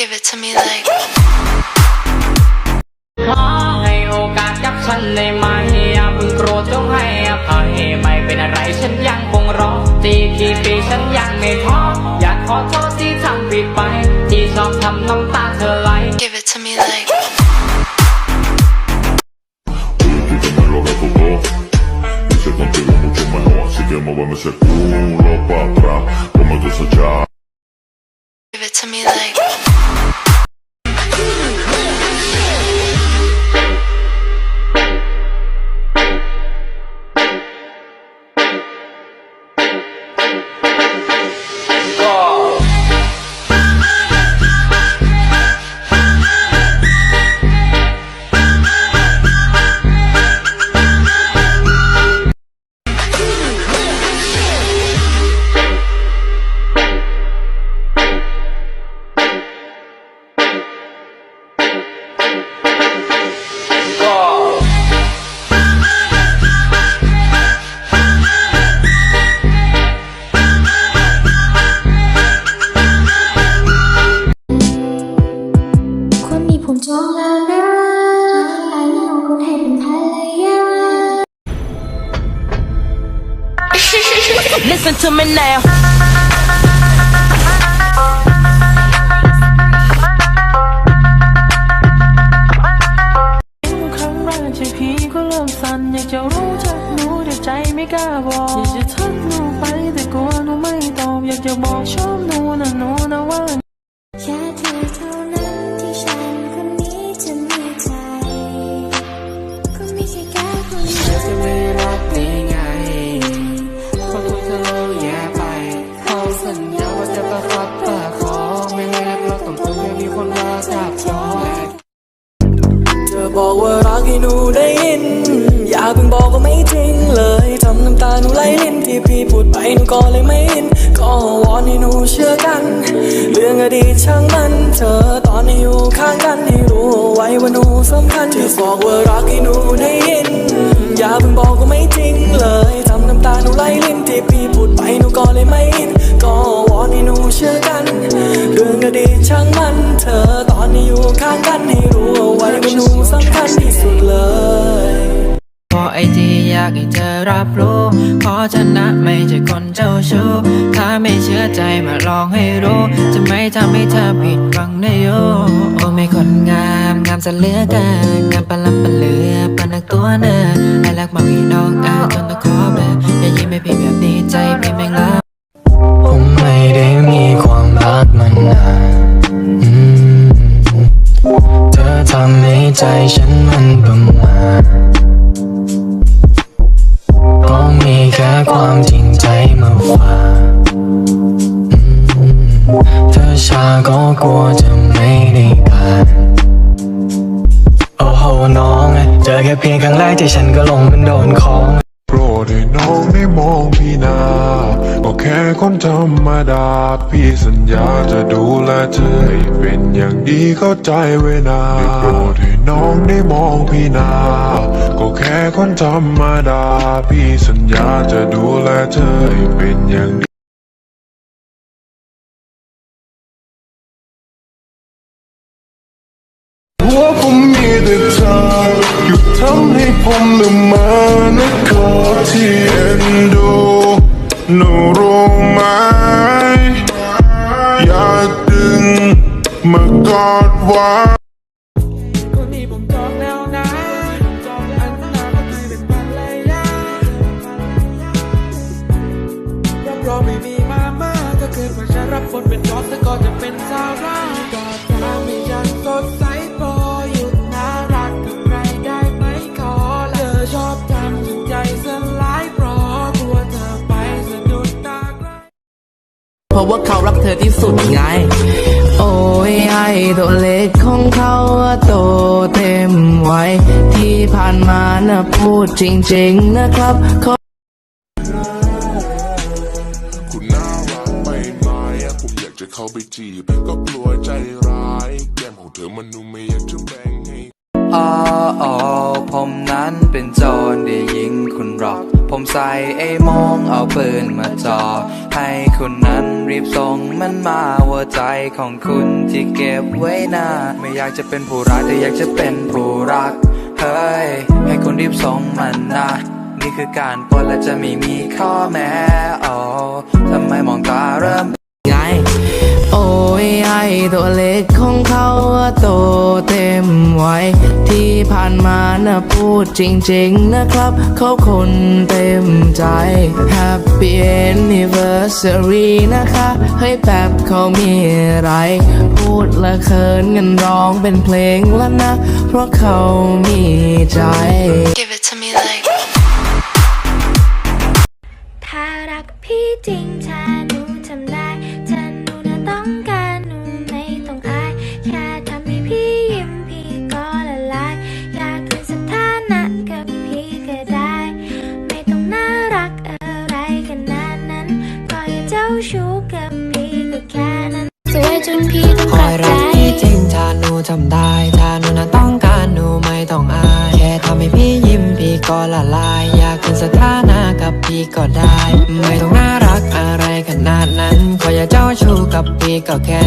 Give it to me like. ขอให้โอกาสกับฉันได้ไหมอย่าเพิ่งโกรธจงให้อภัยไม่เป็นอะไรฉันยังคงรอตีกี่ปีฉันยังไม่ท้ออยากขอโทษที่ทำผิดไป ที่ชอบทำน้ำตาเธอไหล Give it to me like. me lo recordó. Hice contigo mucho mejor, así que muéveme ese culo para atrás, como tú allá. Give Listen to me now. ครั้ คนมาจับจอเธอบอกว่ารักให้หนูได้ยิน อย่าเพิ่งบอกว่าไม่จริงเลยทำน้ำตาหนูไหลลิ้นที่พี่พูดไปหนูก็เลยไม่อินก็วอนให้หนูเชื่อกัน เรื่องอดีตช่างมัน เธอตอนนี้อยู่ข้างกันให้รู้ไว้ว่าหนูสำคัญที่บอกว่ารักให้หนูได้ยิน อย่าเพิ่งบอกว่าไม่จริงเลย เธอรับรู้ขอชนะไม่ใช่คนเจ้าชู้ถ้าไม่เชื่อใจมาลองให้รู้ จะไม่ทำให้เธอผิดหวังนะโยโอ้ไม่คนงามงามจะเหลือเกินงามปะลับปะเหลือปนักตัวเนินไอรักมาวีน้องอาจนต้องขอเบอร์อย่ายิ้มให้พี่แบบนี้ใจพี่แม่งละผมไม่ได้มีความรักมานานเธอทำให้ใจฉัน ช้าก็กลัวจะไม่ได้การโอ้โหน้อง เจอแค่เพียงครั้งแรกที่ฉันก็ลงมันโดนของโปรดให้น้องได้มองพี่นาก็แค่คนธรรมดา พี่สัญญาจะดูแลเธอให้เป็นอย่างดีเข้าใจไว้นาโปรดให้น้องได้มองพี่นาก็แค่คนธรรมดา พี่สัญญาจะดูแลเธอให้เป็นอย่างดีำให้ผมละเมอนะขอที่เอ็นดูหนูรู้ไหมอยากดึงมากอดไว้คนนี้ผมจองแล้วนะอันนาก็คือเป็นภรรยารับรองไม่มีมาม่าก็คือว่าฉันรับบทเป็นจอสแต่ก็จะเป็นสาว ราะว่าเขารักเธอที่สุดไง โอ้ยไอ้ตัวเล็กของเขาอะโตเต็มวัยที่ผ่านมานะพูดจริง ๆนะครับเขาคุณน่ารักไปไหมอะผมอยากจะเข้าไปจีบ ก็กลัวใจร้าย แก้มของเธอมันนุ่มไม่อยากจะแบ่งให้อ๋ออ๋อผมนั้นเป็นโจรได้ยิงคุณหรอก ผมใส่ไอ้โมงเอาปืนมาจ่อให้ คุณนั้นรีบส่งมันมาว่าใจของคุณที่เก็บไว้นาไม่อยากจะเป็นผู้ร้ายแต่อยากจะเป็นผู้รัก เฮ้ย ให้คุณรีบส่งมันนะนี่คือการปล้นและจะไม่มีข้อแม้โอ้ทำไมมองตาเริ่มไง โอ้ยไอตัวเล็กของเขาโตเต็มวัย ผ่านมานะพูดจริงๆนะครับ เขาคนเต็มใจ Happy Anniversary นะคะเฮ้ยแบบเขามีอะไร พูดและเขินกันร้องเป็นเพลงแล้วนะ เพราะเขามีใจ Give it to me like ถ้ารักพี่จริงู้กับพี่ก็แค่นั้นสวยจนพี่ต้องคอลัยบใจรักพี่จริงถ้าหนูทำได้ถ้าหนูน่ะต้องการหนูไม่ต้องอาย แค่ทำให้พี่ยิ้มพี่ก็ละลาย อยากเป็นสถานะกับพี่ก็ได้ ไม่ต้องน่ารักอะไรขนาดนั้น ขออย่าเจ้าชู้กับพี่ก็แค่